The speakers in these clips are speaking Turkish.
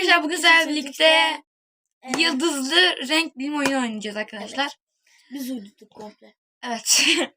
arkadaşlar bugün sizlerle birlikte Evet. yıldızlı renk bilim oyunu oynayacağız arkadaşlar. Biz uydurduk komple. Evet.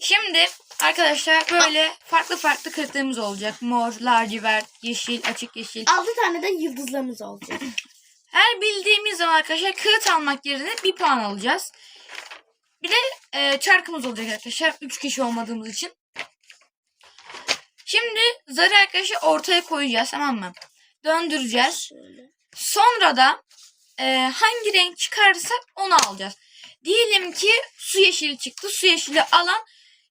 Şimdi arkadaşlar böyle farklı farklı kırıklarımız olacak. Mor, lacivert, yeşil, açık yeşil. 6 tane de yıldızlarımız olacak. Her bildiğimiz zaman arkadaşlar kağıt almak yerine bir puan alacağız. Bir de e, çarkımız olacak arkadaşlar. 3 kişi olmadığımız için. Şimdi zarı arkadaşlar ortaya koyacağız tamam mı? Döndüreceğiz. Sonra da e, hangi renk çıkarsa onu alacağız. Diyelim ki su yeşili çıktı. Su yeşili alan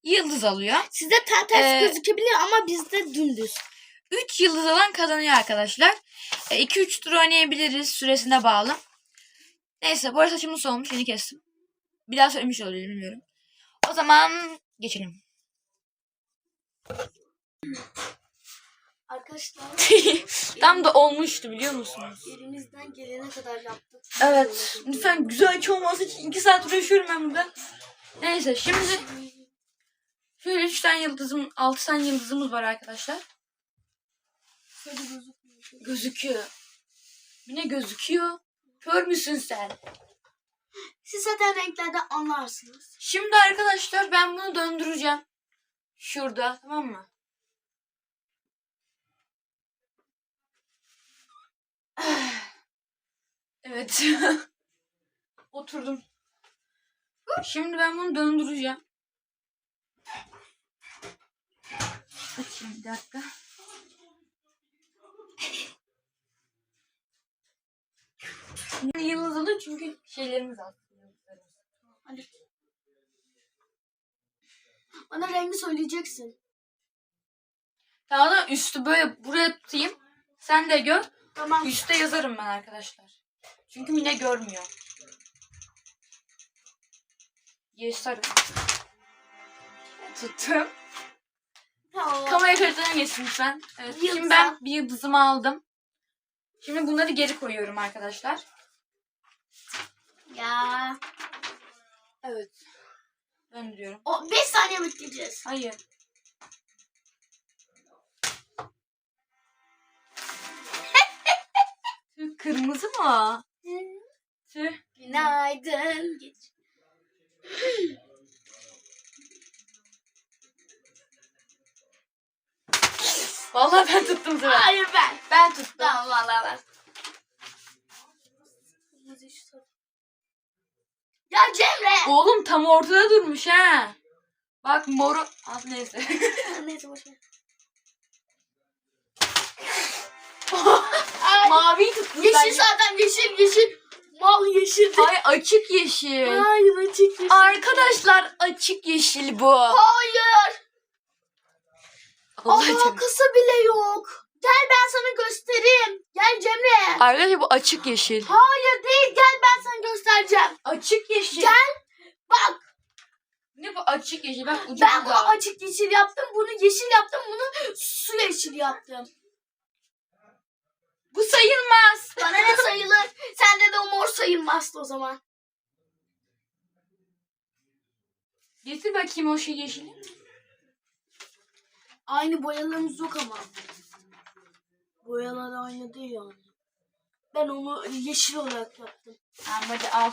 yıldız alıyor. Sizde ter ters Ee, gözükebilir ama bizde dümdüz. 3 yıldız alan kazanıyor arkadaşlar. 2-3 tur oynayabiliriz süresine bağlı. Neyse bu arada saçımın solmuş yeni kestim. Bir daha söylemiş olabilirim bilmiyorum. O zaman geçelim. Arkadaşlar Tam da olmuştu biliyor musunuz? elimizden gelene kadar yaptık. Evet. Lütfen güzel açı olması için 2 saat uğraşıyorum ben burada. Neyse şimdi şöyle 3 tane yıldızım, 6 tane yıldızımız var arkadaşlar. Şöyle gözükmüyor. Gözüküyor. Bir ne gözüküyor? Kör müsün sen? Siz zaten renklerde anlarsınız. Şimdi arkadaşlar ben bunu döndüreceğim. Şurada tamam mı? Evet. Oturdum. Şimdi ben bunu döndüreceğim. Açayım bir dakika. Yıldız alıyor çünkü şeylerimiz az. Hadi. Bana rengi söyleyeceksin. Daha da üstü böyle buraya tutayım. Sen de gör. Tamam. Üste yazarım ben arkadaşlar. Çünkü Mine görmüyor. Yaşarım. Tuttum. Kamera kayıtlarına geçsin lütfen. Evet, şimdi Yıldız ben al. bir yıldızımı aldım. Şimdi bunları geri koyuyorum arkadaşlar. Ya. Evet. Döndürüyorum. O 5 saniye bekleyeceğiz. Hayır. Kırmızı mı? Tüh. Günaydın. Geç. Vallahi ben tuttum sefer. Hayır ben. Ben tuttum. Tamam valla ben. Ya Cemre. Oğlum tam ortada durmuş ha. Bak moru. Az neyse. Neyse boş ver. Maviyi tuttum Yeşil ben. zaten yeşil yeşil. Mal yeşil. Ay açık yeşil. Hayır açık yeşil. Arkadaşlar açık yeşil bu. Hayır. Allah. Alakası bile yok. Gel ben sana göstereyim. Gel Cemre. Arkadaşlar bu açık yeşil. Hayır değil gel ben sana göstereceğim. Açık yeşil. Gel. Bak Ne bu açık yeşil? Bak ucu ben bunu açık yeşil yaptım. Bunu yeşil yaptım. Bunu su yeşil yaptım. Bu sayılmaz. Bana ne sayılır? Sende de o mor sayılmazdı o zaman. Getir bakayım o şey yeşili. Aynı boyalarımız yok ama. Boyalar aynı değil yani. Ben onu yeşil olarak yaptım. Tamam hadi al.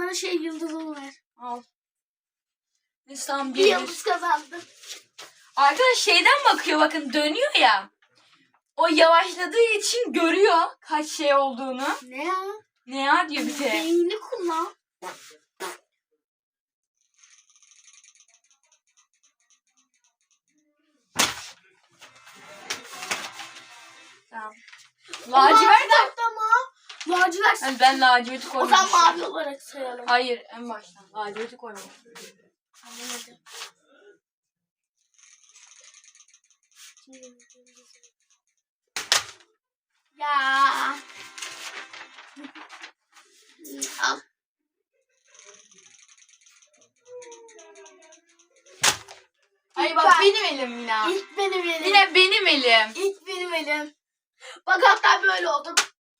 Bana şey yıldızımı ver. Al. Tamam Bir bir yıldız kazandım. Arkadaş şeyden bakıyor bakın dönüyor ya. O yavaşladığı için görüyor kaç şey olduğunu. Ne ya? Ne ya diyor bir de. Beyni kullan. Tamam. Lacivert. Lacivert. Lacivert. Yani ben laciverti O zaman mavi olarak sayalım. Hayır en baştan. Laciverti. Anlamadım. Ya. Al. Ay bak Ben- benim elim Mina. İlk benim elim. Yine benim elim. İlk benim elim. Bak hatta böyle oldu.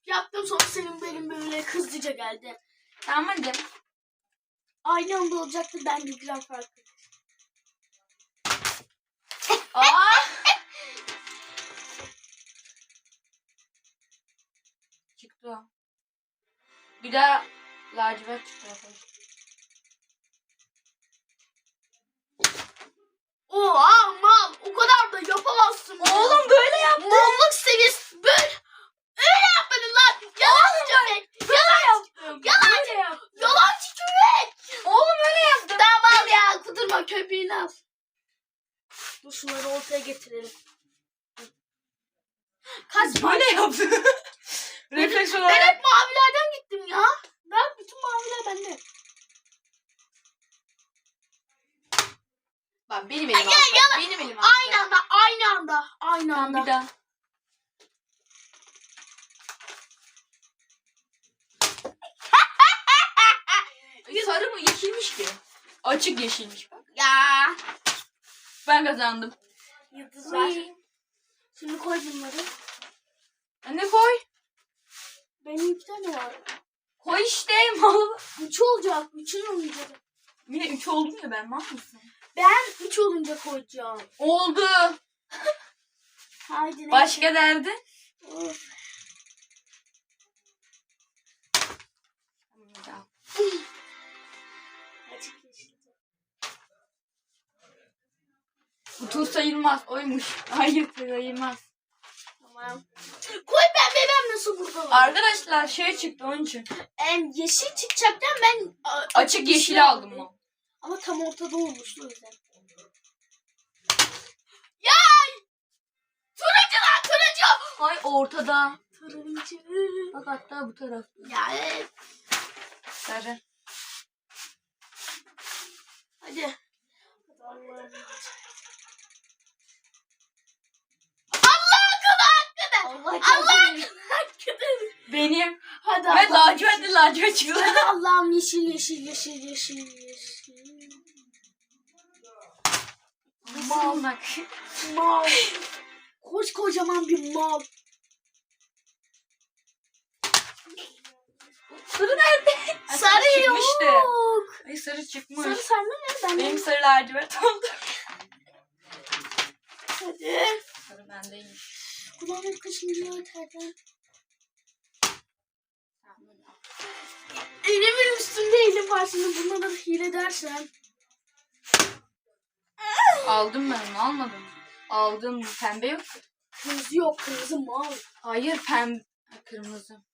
Yaptım sonra senin benim böyle hızlıca geldi. Tamam hadi. Aynı anda olacaktı ben bir gram farklı. Aa! çıktı daha lacivert çıktı. Oha mal o kadar da yapamazsın. Oğlum böyle yaptı. Mallık seviyesi böyle. Öyle yapmadın lan. Yalancı köpek. yaptım. Yalan. Böyle yaptım. Yalancı köpek. Oğlum öyle yaptım. Tamam ya kudurma köpeğini al. Dur şunları ortaya getirelim. Kaç Böyle yaptı. Refleks Ben olarak. hep mavilerden gittim ya. Ben bütün maviler bende. Bak benim elim Ay, altta. yalan. Benim elim altta. Aynı anda, aynı anda, aynı Tamam anda. bir daha. Sarı mı yeşilmiş ki? Açık yeşilmiş. Ya. Ben kazandım. Yıldız var. Şimdi koy bunları. Anne koy. Benim iki tane var. Koy işte mal. Üç olacak. Üçün olunca. Yine 3 oldum ya ben mal mısın? Ben üç olunca koyacağım. Oldu. Haydi ne? Başka derdin? Of. Açık tur sayılmaz. Oymuş. Hayır sayılmaz. Tamam. Koy ben bebem nasıl burada var? Arkadaşlar şey çıktı onun için. Em, yeşil çıkacakken ben a- Açık yeşili aldım o. Ama tam ortada olmuştu o yüzden. Turuncu lan turuncu. Ay ortada. Turuncu. Bak hatta bu tarafta. Ya. Sarı. Hadi. Allah'ım. Allah Allah. Benim. Hadi Ve Allah'ım. lacivert de lacivert çıktı. Hadi Allah'ım yeşil yeşil yeşil yeşil yeşil. Mal. Bak. Mal. Koş kocaman bir mal. Sarı nerede? Ay, Sarı çıkmıştı. yok. Ay sarı çıkmış. Sarı sende ne? Ben Benim sarı lacivert oldu. Hadi. Sarı bendeymiş. Kulağım kaşınıyor terden. Elimin üstünde elim var şimdi bununla da hile dersen. Aldım ben onu almadım. Aldım. Pembe yok. Kırmızı yok kırmızı mal. Hayır pembe. Kırmızı.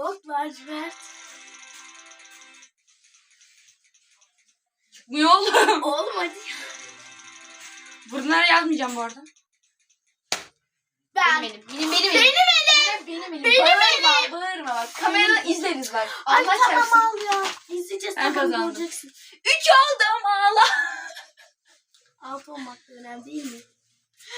Yok lacivert. Çıkmıyor oğlum. Oğlum hadi. Bunları yazmayacağım bu arada. Ben. Benim elim. Benim, benim, Benim elim. Benim elim. Benim bağırma, elim. Bağırma bak. Kameradan izleriz bak. Ay Allah tamam çarpsın. al ya. İzleyeceğiz Ben tamam kazandım. göreceksin. Üç aldım ağla. Altı olmak da önemli değil mi?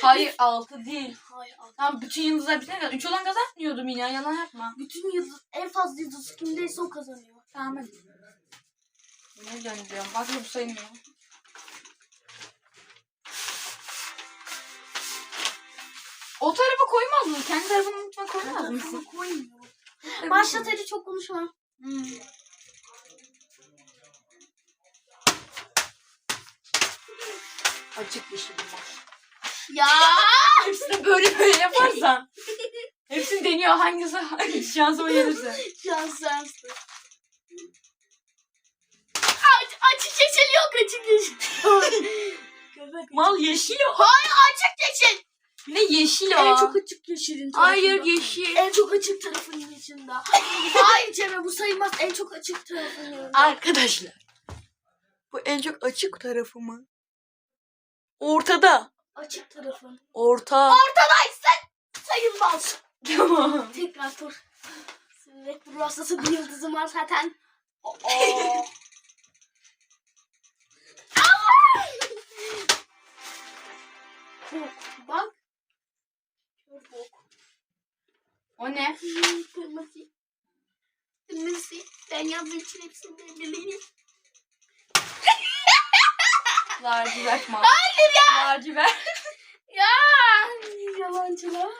Hayır altı değil. Hayır altı. Tamam bütün yıldızlar bitene kadar. Üç olan kazanmıyordum yine. Yalan yapma. Bütün yıldız en fazla yıldız kimdeyse o kazanıyor. Tamam hadi. Ne döndürüyorum? Bak bu sayılmıyor. O tarafa koymaz mı? Kendi tarafını lütfen koymaz mısın? koymuyor. Başlat hadi çok konuşma. Hmm. Açık yeşil var. Ya. Hepsini böyle böyle yaparsan. Hepsini deniyor hangisi şansıma gelirse. Şanslansın. Aç, açık yeşil yok açık yeşil. Mal yeşil o. Hayır açık yeşil. Ne yeşil o? En çok açık yeşilin tarafında. Hayır yeşil. En çok açık tarafının içinde. Hayır Cemre bu sayılmaz. En çok açık tarafının. Arkadaşlar. Bu en çok açık tarafı mı? Ortada. Açık tarafın. Orta. Ortadaysa sayılmaz. Tamam. Tekrar. Sürekli ruh hastası bir yıldızım var zaten. Oo. Bok. Bak. Bok. O ne? Kırmızı. Kırmızı. Ben yazdığım için hepsini de bileyim. Lacivert mavi. Hayır ya. Lacivert. Ya yalancılar.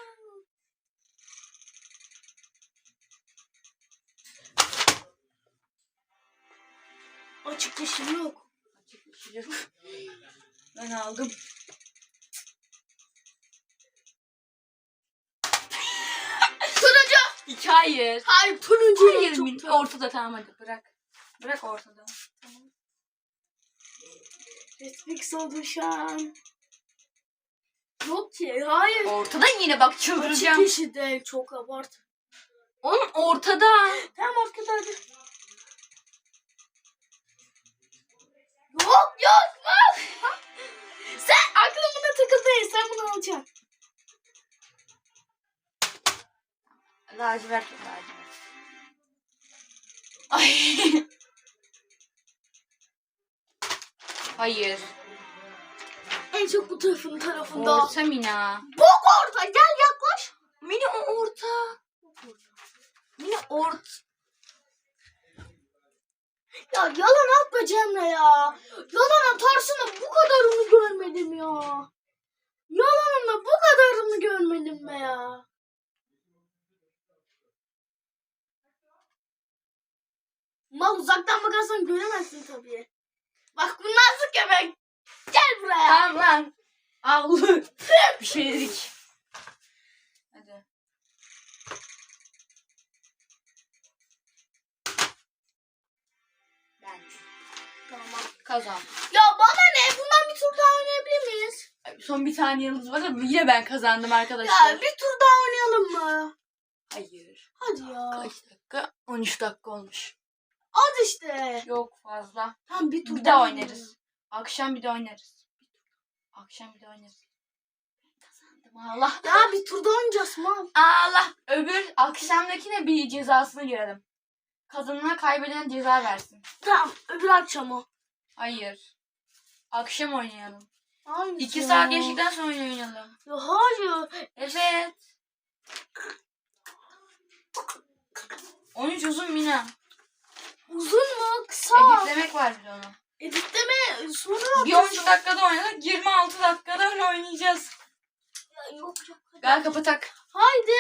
Açık yeşil yok. Açık yeşil yok. Ben aldım. Turuncu. İki hayır. Hayır turuncu. Hayır çok ortada tamam hadi bırak. Bırak ortada. Netflix oldu şu an. Yok ki hayır. Ortada yine bak Açık çıldıracağım. yeşil değil çok abart. Oğlum ortada. Tamam ortada hadi. Yok yok yok. sen aklımda takıldın sen bunu alacaksın. Lacivert lacivert. Ay. Hayır. En çok bu tarafın tarafında. Orta Mina. Bok orada gel yaklaş. Mini o orta. Mini ort. Ya yalan atma Cemre ya. Yalan atarsın da bu kadarını görmedim ya. Yalanın da bu kadarını görmedim be ya. Mal uzaktan bakarsan göremezsin tabii. Bak bunlar sık yemek. Gel buraya. Tamam lan. Al. Bir şey dedik. Hadi. Ben Tamam. kazandım. Ya bana ne? Bundan bir tur daha oynayabilir miyiz? Son bir tane yıldız var ama yine ben kazandım arkadaşlar. Ya bir tur daha oynayalım mı? Hayır. Hadi ya. Kaç dakika? 13 dakika olmuş. Az işte. Yok fazla. Tamam bir tur Bir daha oynarız. Akşam bir de oynarız. Akşam bir de oynarız. Kazandım Allah. Ya bir turda oynayacağız mal. Allah. Öbür akşamdakine bir cezasını görelim. Kazanana kaybeden ceza versin. Tamam öbür akşam o. Hayır. Akşam oynayalım. 2 ya? saat geçtikten sonra oynayalım. Ya hayır. Evet. 13 uzun Mina. Kısa. Editlemek var bir de onu. Editleme sonra Bir 13 dakikada oynadık. 26 dakikada öyle oynayacağız. Ya yok yok. Gel kapatak. Haydi.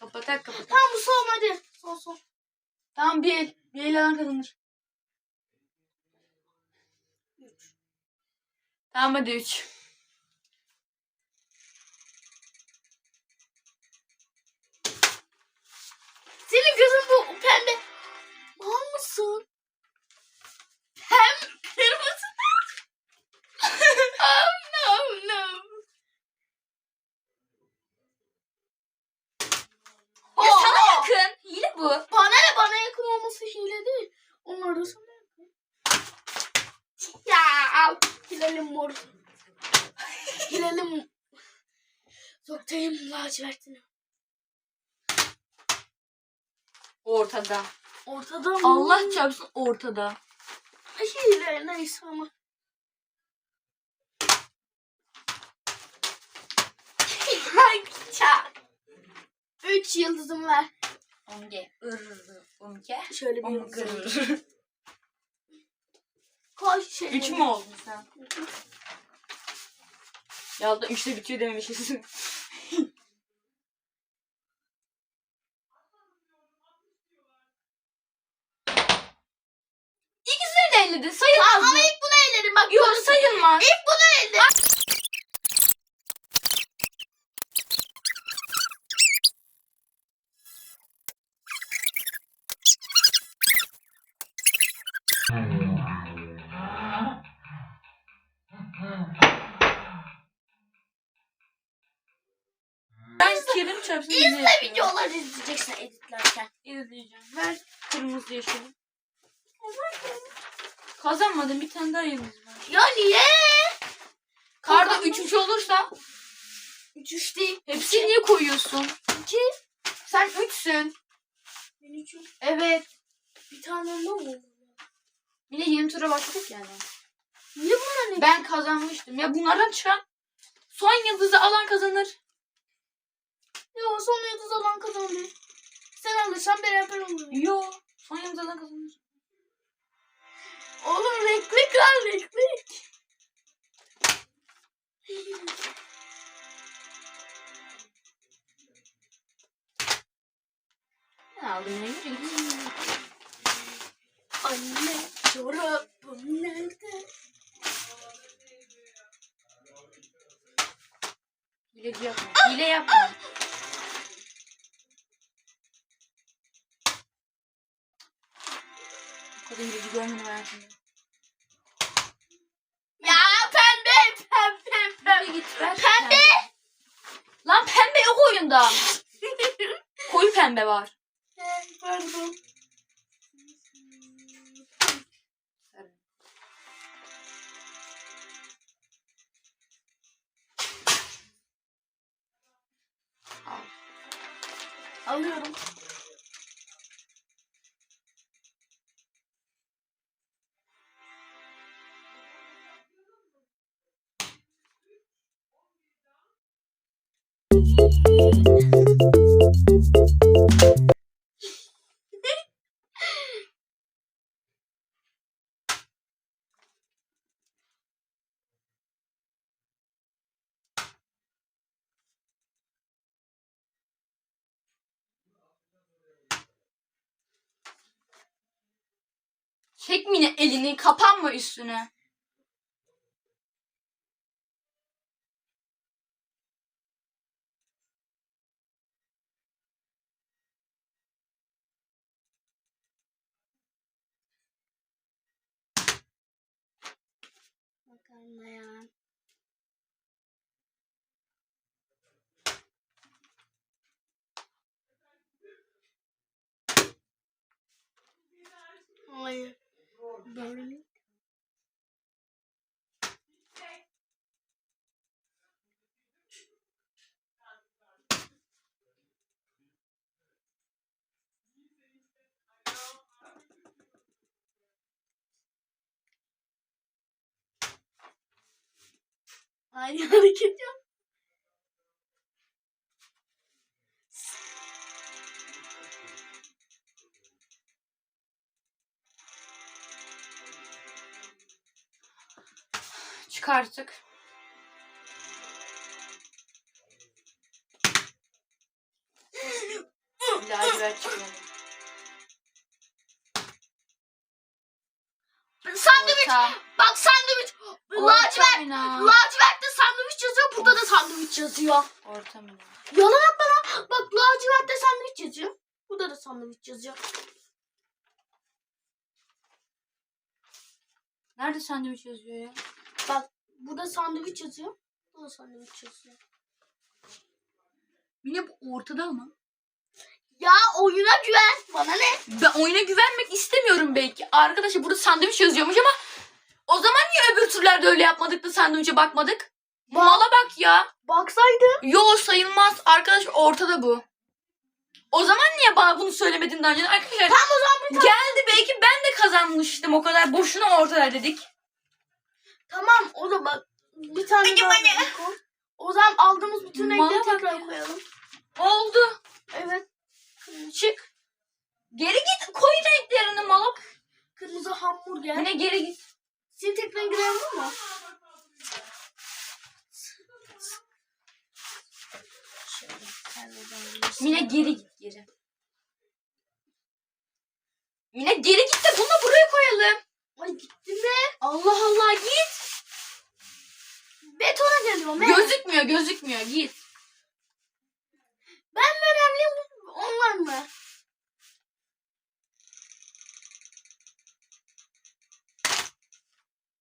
Kapatak kapatak. Tamam bu son hadi. Son son. Tamam bir el. Bir el alan kazanır. Tamam hadi 3. Senin gözün bu pembe. Mal mısın? Pem kırmızı. oh no no. Ya sana Oha! yakın. Hile bu. Bana ne bana yakın olması hile değil. Onlar da sana yakın. Ya al. Hilal'im mor. Hilal'im Zoktayım lacivertini. Ortada. Ortada mı? Allah çarpsın ortada. Hile neyse ama. Çak. Üç yıldızım ver. Onge. Irrrr. Onge. Şöyle bir yıldızım. Koy şey. 3 mü oldun sen? Ya da 3'te bitiyor dememişiz. İkisini de elledin. Sayılmaz Tamam ama mı? ilk bunu ellerim bak. Yok görürsün. sayılmaz. İlk bunu ellerim. Ben Kerim çarpsın. İzle videoları izleyeceksin editlerken. İzleyeceğim. Ver kırmızı yeşili. Kazanmadım. Bir tane daha yıldız var. Ya niye? Karda Kazandım. 3 3 olursa Üç üç değil. hepsini niye koyuyorsun? İki. Sen 3'sün. Ben üçüm. Evet. Bir tane onda mı? Yine yeni tura başladık yani. Niye buna ne? Ben kazanmıştım. Ya bunlardan çıkan son yıldızı alan kazanır. Yo son yıldız olan kazandı. Sen alırsan beraber olur. Yo. Son yıldızı alan kazanır. Oğlum beklik lan beklik. Aldım rengi. Anne çorabım nerede? Hile yapma. Hile yapma. Hileci görmedim hayatımda. Ya pembe pembe pembe. git ver. Pembe. Lan pembe yok oyunda. Koyu pembe var. Pardon. Al. Alıyorum. Çek Mine elini kapanma üstüne. Ya. Hayır. Böyle. Aynı hareket yap. Çıkarttık. Yazıyor. Orta mı? Yalan atma lan. Bak lacivertte sandviç yazıyor. Burada da sandviç yazıyor. Nerede sandviç yazıyor ya? Bak burada sandviç yazıyor. Burada da sandviç yazıyor. Yine bu ortada ama. Ya oyuna güven. Bana ne? Ben oyuna güvenmek istemiyorum belki. Arkadaşlar burada sandviç yazıyormuş ama o zaman niye öbür türlerde öyle yapmadık da sandviçe bakmadık? Mala bak ya. Baksaydı. Yo sayılmaz. Arkadaş ortada bu. O zaman niye bana bunu söylemedin daha önce? Arkadaşlar Tam o zaman bir tane. geldi belki ben de kazanmıştım. O kadar boşuna ortada dedik. Tamam o da bak. Bir tane Peki daha koy. O zaman aldığımız bütün Bana renkleri bak tekrar ya. koyalım. Oldu. Evet. Çık. Geri git. Koy renklerini mala. bak. Kırmızı hamburger. Yine geri git. Senin tek rengi var mı? Mine geri git geri. Mine geri git de bunu da buraya koyalım. Ay gitti mi? Allah Allah git. Betona geliyorum. ben. Gözükmüyor gözükmüyor git. Ben mi önemliyim? Onlar mı?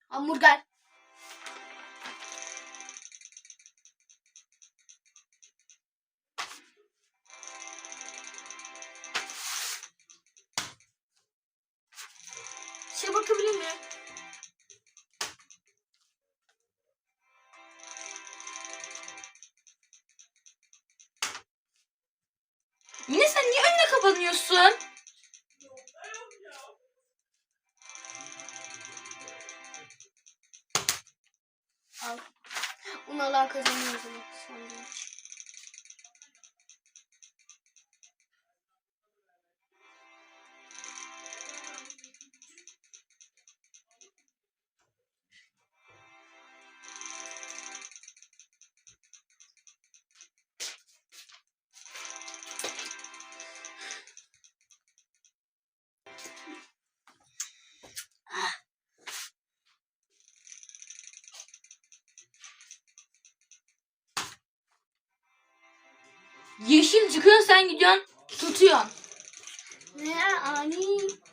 Hamburger. Niye Yeşil çıkıyor sen gidiyorsun tutuyorsun. Ne ani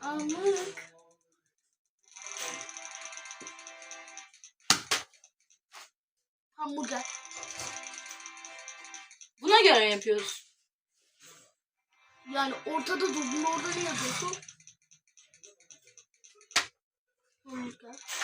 anlık. Hamburger. Buna göre yapıyoruz. Yani ortada durdun orada ne yazıyorsun? Hamburger.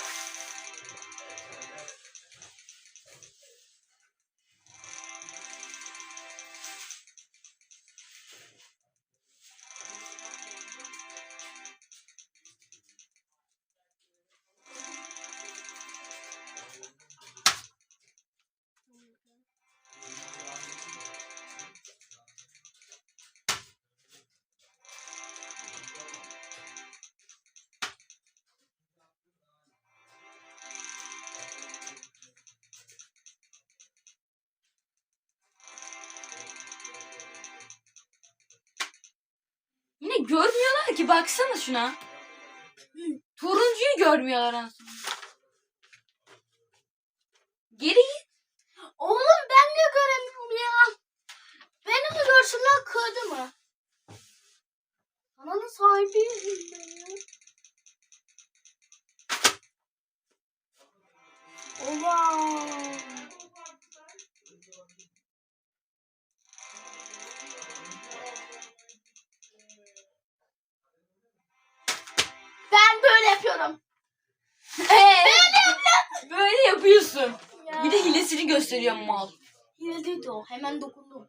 Görmüyorlar ki baksana şuna. Turuncuyu görmüyorlar aslında. Hilesini gösteriyor mal. Yine değildi o. Hemen dokundum.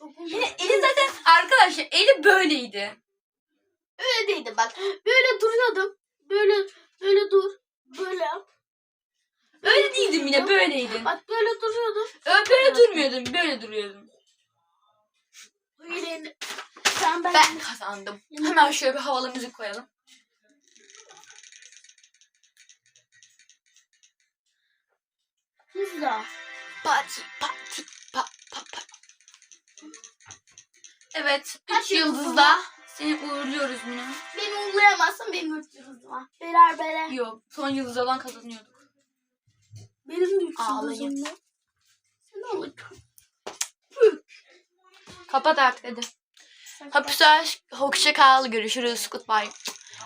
Dokundum. Yine eli zaten arkadaşlar eli böyleydi. Öyle değildi bak. Böyle duruyordum. Böyle böyle dur. Böyle yap. Öyle değildim yine böyleydin. Bak böyle duruyordum. Ö- Böyle durmuyordun böyle duruyordun. Böyle ben, Ben kazandım. Hemen şöyle bir havalı müzik koyalım. Hızla. Pati pati pa pa pa. Evet. Kaç Üç yıldızla var? seni uğurluyoruz bunu. Beni uygulayamazsın benim üç yıldızım var. Berer bere. Yok. Son yıldız olan kazanıyorduk. Benim de üç yıldızım var. Sen ağla. Kapat artık hadi. Hapuslar. Hoşça kal. Görüşürüz. Goodbye.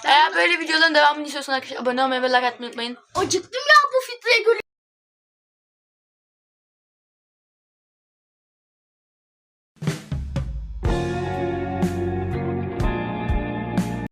Eğer böyle videoların devamını istiyorsanız arkadaşlar abone olmayı ve like atmayı unutmayın. Acıktım ya bu filtreye göre.